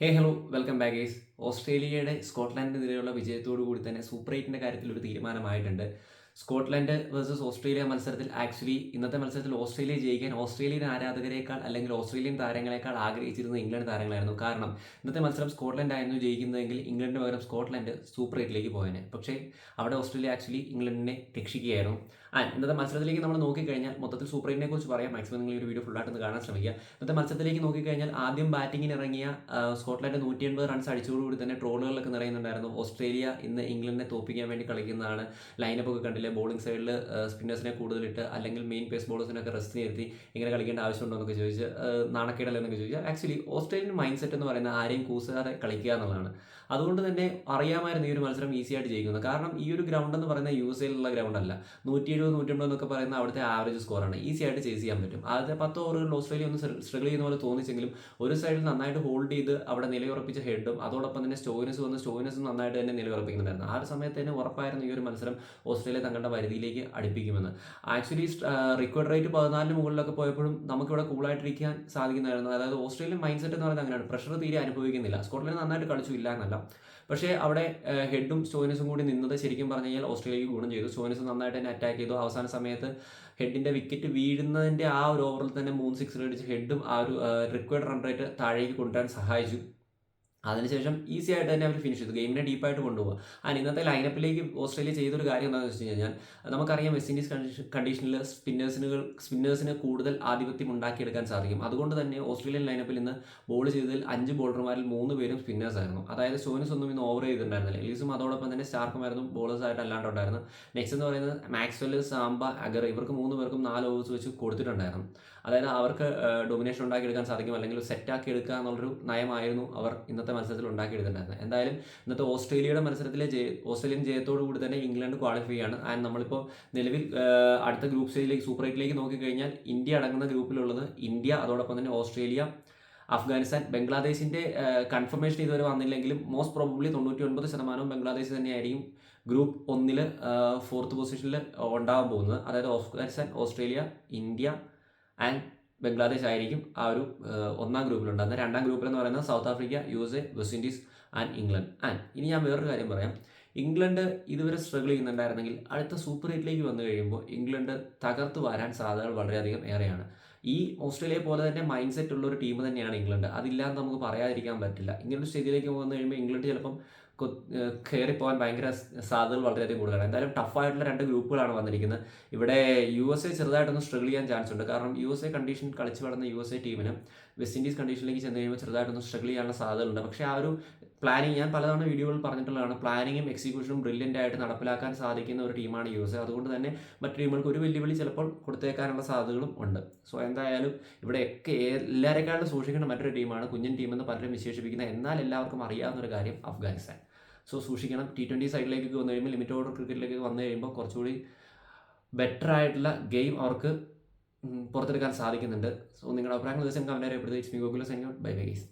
ഹേ hello welcome back ഓസ്ട്രേലിയയുടെ സ്കോട്ട്ലാൻഡിനെതിരെയുള്ള വിജയത്തോടു കൂടി തന്നെ സൂപ്പർ എയ്റ്റിന്റെ കാര്യത്തിൽ ഒരു തീരുമാനമായിട്ടുണ്ട്. സ്കോട്ട്ലൻഡ് വേഴ്സസ് ഓസ്ട്രേലിയ മത്സരത്തിൽ ആക്ച്വലി ഇന്നത്തെ മത്സരത്തിൽ ഓസ്ട്രേലിയ ജയിക്കാൻ ഓസ്ട്രേലിയൻ ആരാധകരെക്കാൾ അല്ലെങ്കിൽ ഓസ്ട്രേലിയൻ താരങ്ങളെക്കാൾ ആഗ്രഹിച്ചിരുന്ന ഇംഗ്ലണ്ട് താരങ്ങളായിരുന്നു. കാരണം ഇന്നത്തെ മത്സരം സ്കോട്ട്ലൻഡ് ആയിരുന്നു ജയിക്കുന്നതെങ്കിൽ ഇംഗ്ലണ്ടിന് പകരം സ്കോട്ട്ലൻഡ് സൂപ്പർ എയ്റ്റിലേക്ക് പോയേനെ. പക്ഷേ അവിടെ ഓസ്ട്രേലിയ ആക്ച്വലി ഇംഗ്ലണ്ടിനെ രക്ഷിക്കുകയായിരുന്നു. ആ ഇന്നത്തെ മത്സരത്തിലേക്ക് നമ്മൾ നോക്കിക്കഴിഞ്ഞാൽ മൊത്തത്തിൽ സൂപ്പർ എയ്റ്റിനെ കുറിച്ച് പറയാം. മാക്സിമം നിങ്ങൾ ഈ ഒരു വീഡിയോ ഫുള്ളായിട്ട് കാണാൻ ശ്രമിക്കുക. ഇന്നത്തെ മത്സരത്തിലേക്ക് നോക്കിക്കഴിഞ്ഞാൽ ആദ്യം ബാറ്റിങ്ങിന് ഇറങ്ങിയ സ്കോട്ട്ലൻഡ് നൂറ്റി എൺപത് റൺസ് അടിച്ചതോടുകൂടി തന്നെ ട്രോളുകളിലൊക്കെ നിറയുന്നുണ്ടായിരുന്നു. ഓസ്ട്രേലിയ ഇന്ന് ഇംഗ്ലണ്ടിനെ തോപ്പിക്കാൻ വേണ്ടി കളിക്കുന്നതാണ്. ലൈനപ്പ് ഒക്കെ കണ്ടില്ലേ ബോളിംഗ് സൈഡിൽ സ്പിന്നേഴ്സിനെ കൂടുതലിട്ട് അല്ലെങ്കിൽ മെയിൻ പേസ് ബോളേഴ്സിനൊക്കെ റെസ്റ്റ് നിർത്തി ഇങ്ങനെ കളിക്കേണ്ട ആവശ്യമുണ്ടോ എന്നൊക്കെ ചോദിച്ച് നാണക്കേടല്ലോ എന്നൊക്കെ ചോദിച്ചാൽ ആക്ച്വലി ഓസ്ട്രേലിയൻ മൈൻഡ് സെറ്റ് എന്ന് പറയുന്നത് ആരെയും കൂസാതെ കളിക്കുക എന്നുള്ളതാണ്. അതുകൊണ്ട് തന്നെ അറിയാമായിരുന്നു ഈ ഒരു മത്സരം ഈസി ആയിട്ട് ജയിക്കുന്നത് കാരണം ഈ ഒരു ഗ്രൗണ്ട് എന്ന് പറയുന്നത് യു എസ് എയിലുള്ള ഗ്രൗണ്ട് അല്ല. നൂറ്റി എഴുപത് നൂറ്റമ്പത് എന്നൊക്കെ പറയുന്ന അവിടുത്തെ ആവറേജ് സ്കോറാണ് ഈസി ആയിട്ട് ചേസ് ചെയ്യാൻ പറ്റും. ആദ്യത്തെ പത്ത് ഓവറുകളിൽ ഓസ്ട്രേലിയ ഒന്ന് സ്ട്രഗിൾ ചെയ്യുന്ന പോലെ തോന്നിച്ചെങ്കിലും ഒരു സൈഡിൽ നന്നായിട്ട് ഹോൾഡ് ചെയ്ത് അവിടെ നിലയുറപ്പിച്ച ഹെഡും അതോടൊപ്പം തന്നെ സ്റ്റോയിനസ് വന്ന് സ്റ്റോയിനസും നന്നായിട്ട് തന്നെ നിലയുറപ്പിക്കുന്നുണ്ടായിരുന്നു. ആ ഒരു സമയത്ത് തന്നെ ഉറപ്പായിരുന്നു ഈ ഒരു മത്സരം ഓസ്ട്രേലിയ തങ്ങളുടെ പരിധിയിലേക്ക് അടുപ്പിക്കുമെന്ന്. ആക്ച്വലി റിക്വയർഡ് റേറ്റ് പതിനാലിന് മുകളിലൊക്കെ പോയപ്പോഴും നമുക്കിവിടെ കൂളായിട്ടിരിക്കാൻ സാധിക്കുന്നതായിരുന്നു. അതായത് ഓസ്ട്രേലിയൻ മൈൻഡ് സെറ്റ് എന്ന് പറയുന്നത് അങ്ങനെയാണ്. പ്രഷർ തീരെ അനുഭവിക്കുന്നില്ല. സ്കോട്ട്ലൻഡ് നന്നായിട്ട് കളിച്ചു ഇല്ല എന്നല്ല. പക്ഷേ അവിടെ ഹെഡും സ്റ്റോയിനസും കൂടി നിന്നത് ശരിക്കും പറഞ്ഞു കഴിഞ്ഞാൽ ഓസ്ട്രേലിയക്ക് ഗുണം ചെയ്തു. സ്റ്റോയിനസ് നന്നായിട്ട് തന്നെ അറ്റാക്ക് ചെയ്തു. അവസാന സമയത്ത് ഹെഡിന്റെ വിക്കറ്റ് വീഴുന്നതിന്റെ ആ ഒരു ഓവറിൽ തന്നെ മൂന്ന് സിക്സ് അടിച്ച് ഹെഡും ആ ഒരു റിക്വയർഡ് റൺ റേറ്റ് താഴേക്ക് കൊണ്ടുവരാൻ സഹായിച്ചു. അതിനുശേഷം ഈസി ആയിട്ട് തന്നെ അവർ ഫിനിഷ് ചെയ്തു. ഗെയിമിനെ ഡീപ്പായിട്ട് കൊണ്ടുപോകുക ആൻഡ് ഇന്നത്തെ ലൈനപ്പിലേക്ക് ഓസ്ട്രേലിയ ചെയ്തൊരു കാര്യം എന്താണെന്ന് വെച്ച് കഴിഞ്ഞാൽ നമുക്കറിയാം വെസ്റ്റ് ഇൻഡീസ് കണ്ടീഷനിൽ സ്പിന്നേഴ്സിനുകൾ സ്പിന്നേഴ്സിന് കൂടുതൽ ആധിപത്യം ഉണ്ടാക്കിയെടുക്കാൻ സാധിക്കും. അതുകൊണ്ട് തന്നെ ഓസ്ട്രേലിയൻ ലൈനപ്പിൽ ഇന്ന് ബോൾ ചെയ്തതിൽ അഞ്ച് ബോളർമാരിൽ മൂന്ന് പേരും സ്പിന്നേഴ്സ് ആയിരുന്നു. അതായത് സോനിസ് ഒന്നും ഇന്ന് ഓവർ ചെയ്തിട്ടുണ്ടായിരുന്നില്ല. എലീസും അതോടൊപ്പം തന്നെ സ്റ്റാർക്കുമായിരുന്നു ബോളേഴ്സ് ആയിട്ട് അല്ലാണ്ട് ഉണ്ടായിരുന്നു നെക്സ്റ്റ് എന്ന് പറയുന്നത് മാക്സ്വെൽ സാംബ അഗർ ഇവർക്ക് മൂന്ന് പേർക്കും നാല് ഓവേഴ്സ് വെച്ച് കൊടുത്തിട്ടുണ്ടായിരുന്നു. അതായത് അവർക്ക് ഡൊമിനേഷൻ ഉണ്ടാക്കിയെടുക്കാൻ സാധിക്കും. അല്ലെങ്കിൽ സെറ്റാക്കി എടുക്കുക എന്നുള്ളൊരു നയമായിരുന്നു അവർ ഇന്നത്തെ മത്സരത്തിൽ ഉണ്ടാക്കിയെടുത്തിട്ടുണ്ടായിരുന്നത്. എന്തായാലും ഇന്നത്തെ ഓസ്ട്രേലിയയുടെ മത്സരത്തിലെ ജയ ഓസ്ട്രേലിയൻ ജയത്തോടു കൂടി തന്നെ ഇംഗ്ലണ്ട് ക്വാളിഫൈ ആണ്. ആൻഡ് നമ്മളിപ്പോൾ നിലവിൽ അടുത്ത ഗ്രൂപ്പ് സ്റ്റേജിലേക്ക് സൂപ്പർ എയ്റ്റിലേക്ക് നോക്കിക്കഴിഞ്ഞാൽ ഇന്ത്യ അടങ്ങുന്ന ഗ്രൂപ്പിലുള്ളത് ഇന്ത്യ അതോടൊപ്പം തന്നെ ഓസ്ട്രേലിയ അഫ്ഗാനിസ്ഥാൻ ബംഗ്ലാദേശിന്റെ കൺഫർമേഷൻ ഇതുവരെ വന്നില്ലെങ്കിലും മോസ്റ്റ് പ്രോബബ്ലി തൊണ്ണൂറ്റി ഒൻപത് ശതമാനവും ബംഗ്ലാദേശ് തന്നെയായിരിക്കും ഗ്രൂപ്പ് ഒന്നിൽ ഫോർത്ത് പൊസിഷനിൽ ഉണ്ടാകാൻ പോകുന്നത്. അതായത് Afghanistan Australia India and Bangladesh ആയിരിക്കും ആ ഒരു ഒന്നാം ഗ്രൂപ്പിലുണ്ടാകുന്നത് രണ്ടാം ഗ്രൂപ്പിൽ എന്ന് പറയുന്നത് South Africa U S A West Indies and England. And ഇനി ഞാൻ വേറൊരു കാര്യം പറയാം. ഇംഗ്ലണ്ട് ഇതുവരെ സ്ട്രഗിൾ ചെയ്യുന്നുണ്ടായിരുന്നെങ്കിൽ അടുത്ത സൂപ്പർ എയ്റ്റിലേക്ക് വന്നു കഴിയുമ്പോൾ ഇംഗ്ലണ്ട് തകർത്ത് വരാൻ സാധ്യതകൾ വളരെയധികം ഏറെയാണ്. ഈ ഓസ്ട്രേലിയ പോലെ തന്നെ മൈൻഡ് സെറ്റ് ഉള്ള ഒരു ടീം തന്നെയാണ് ഇംഗ്ലണ്ട്. അതില്ലാതെ നമുക്ക് പറയാതിരിക്കാൻ പറ്റില്ല. ഇങ്ങനൊരു സ്ഥിതിയിലേക്ക് വന്നു കഴിയുമ്പോൾ ഇംഗ്ലണ്ട് ചിലപ്പം കയറി പോകാൻ ഭയങ്കര സാധ്യതകൾ വളരെയധികം കൂടുതലാണ്. എന്തായാലും ടഫായിട്ടുള്ള രണ്ട് ഗ്രൂപ്പുകളാണ് വന്നിരിക്കുന്നത്. ഇവിടെ യു എസ് എ ചെറുതായിട്ടൊന്ന് സ്ട്രഗിൾ ചെയ്യാൻ ചാൻസ് ഉണ്ട്. കാരണം യു എസ് എ കണ്ടീഷൻ കളിച്ച് വളർന്ന യു എസ് എ ടീമിന് വെസ്റ്റ് ഇൻഡീസ് കണ്ടീഷനിലേക്ക് ചെന്ന് കഴിയുമ്പോൾ ചെറുതായിട്ടൊന്ന് സ്ട്രഗിൾ ചെയ്യാനുള്ള സാധ്യതകളുണ്ട്. പക്ഷേ ആ ഒരു പ്ലാനിങ് ഞാൻ പലതവണ വീഡിയോകളിൽ പറഞ്ഞിട്ടുള്ളതാണ് പ്ലാനിങ്ങും എക്സിക്യൂഷനും ബ്രില്യന്റ് ആയിട്ട് നടപ്പിലാക്കാൻ സാധിക്കുന്ന ഒരു ടീമാണ് യു എസ് എ. അതുകൊണ്ട് തന്നെ മറ്റു ടീമുകൾക്ക് ഒരു വെല്ലുവിളി ചിലപ്പോൾ കൊടുത്തേക്കാനുള്ള സാധ്യതകളും ഉണ്ട്. സോ എന്തായാലും ഇവിടെയൊക്കെ എല്ലാവരെക്കാളും സൂക്ഷിക്കേണ്ട മറ്റൊരു ടീമാണ് കുഞ്ഞൻ ടീമെന്ന് പലരും വിശേഷിപ്പിക്കുന്നത് എന്നാൽ എല്ലാവർക്കും അറിയാവുന്ന ഒരു കാര്യം അഫ്ഗാനിസ്ഥാൻ. സോ സൂക്ഷിക്കണം. ടി ട്വന്റി സൈഡിലേക്ക് വന്നു കഴിയുമ്പോൾ ലിമിറ്റ് ഓർഡർ ക്രിക്കറ്റിലേക്ക് വന്നു കഴിയുമ്പോൾ കുറച്ചുകൂടി ബെറ്റർ ആയിട്ടുള്ള ഗെയിം അവർക്ക് പുറത്തെടുക്കാൻ സാധിക്കുന്നുണ്ട്. സോ നിങ്ങളുടെ അഭിപ്രായങ്ങൾ ദിവസം കമന്റ് അറിയപ്പെടുന്നത് ഇറ്റ്സ് ഗോകുല സെൻഡ് ബൈ ബൈ ഗൈസ്